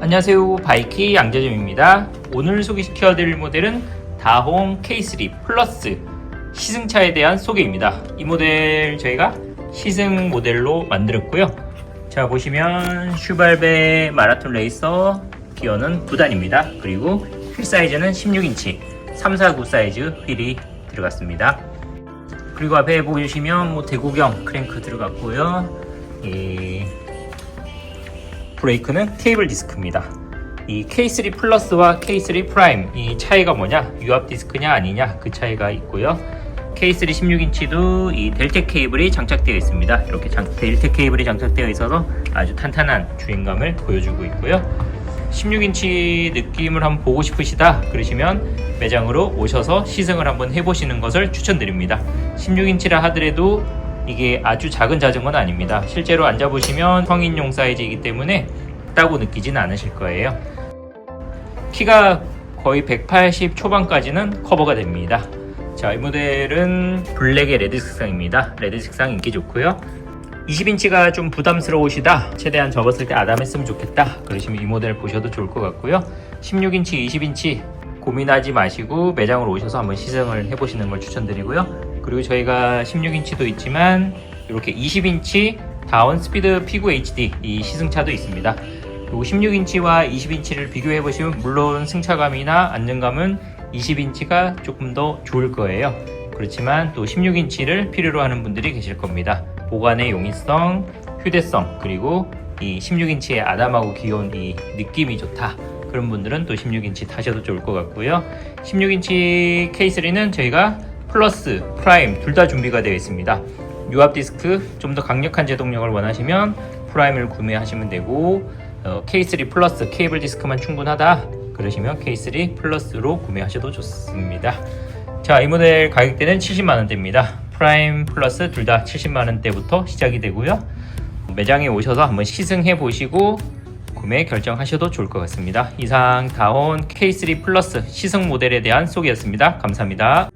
안녕하세요. 바이키 양재점입니다. 오늘 소개시켜 드릴 모델은 다홍 K3 플러스 시승차에 대한 소개입니다. 이 모델 저희가 시승 모델로 만들었고요. 자 보시면 슈발베 마라톤 레이서 기어는 9단입니다. 그리고 휠 사이즈는 16인치 349 사이즈 휠이 들어갔습니다. 그리고 앞에 보시면 뭐 대구경 크랭크 들어갔고요. 이 브레이크는 케이블 디스크입니다. 이 K3 플러스와 K3 프라임 이 차이가 뭐냐? 유압 디스크냐 아니냐 그 차이가 있고요. K3 16인치도 이 델텍 케이블이 장착되어 있습니다. 이렇게 장, 델텍 케이블이 장착되어 있어서 아주 탄탄한 주행감을 보여주고 있고요. 16인치 느낌을 한번 보고 싶으시다 그러시면 매장으로 오셔서 시승을 한번 해보시는 것을 추천드립니다. 16인치라 하더라도 이게 아주 작은 자전거는 아닙니다. 실제로 앉아보시면 성인용 사이즈이기 때문에 작다고 느끼진 않으실 거예요. 키가 거의 180 초반까지는 커버가 됩니다. 자, 이 모델은 블랙의 레드 색상입니다. 레드 색상 인기 좋고요. 20인치가 좀 부담스러우시다. 최대한 접었을 때 아담했으면 좋겠다. 그러시면 이 모델 보셔도 좋을 것 같고요. 16인치, 20인치 고민하지 마시고 매장으로 오셔서 한번 시승을 해보시는 걸 추천드리고요. 그리고 저희가 16인치도 있지만 이렇게 20인치 다운 스피드 피구 HD 이 시승차도 있습니다. 그리고 16인치와 20인치를 비교해 보시면 물론 승차감이나 안정감은 20인치가 조금 더 좋을 거예요. 그렇지만 또 16인치를 필요로 하는 분들이 계실 겁니다. 보관의 용이성, 휴대성, 그리고 이 16인치의 아담하고 귀여운 이 느낌이 좋다. 그런 분들은 또 16인치 타셔도 좋을 것 같고요. 16인치 K3는 저희가 플러스, 프라임 둘 다 준비가 되어 있습니다. 유압 디스크 좀 더 강력한 제동력을 원하시면 프라임을 구매하시면 되고 어, K3 플러스 케이블 디스크만 충분하다 그러시면 K3 플러스로 구매하셔도 좋습니다. 자, 이 모델 가격대는 70만 원대입니다. 프라임 플러스 둘 다 70만 원대부터 시작이 되고요. 매장에 오셔서 한번 시승해 보시고 구매 결정하셔도 좋을 것 같습니다. 이상 다온 K3 플러스 시승 모델에 대한 소개였습니다. 감사합니다.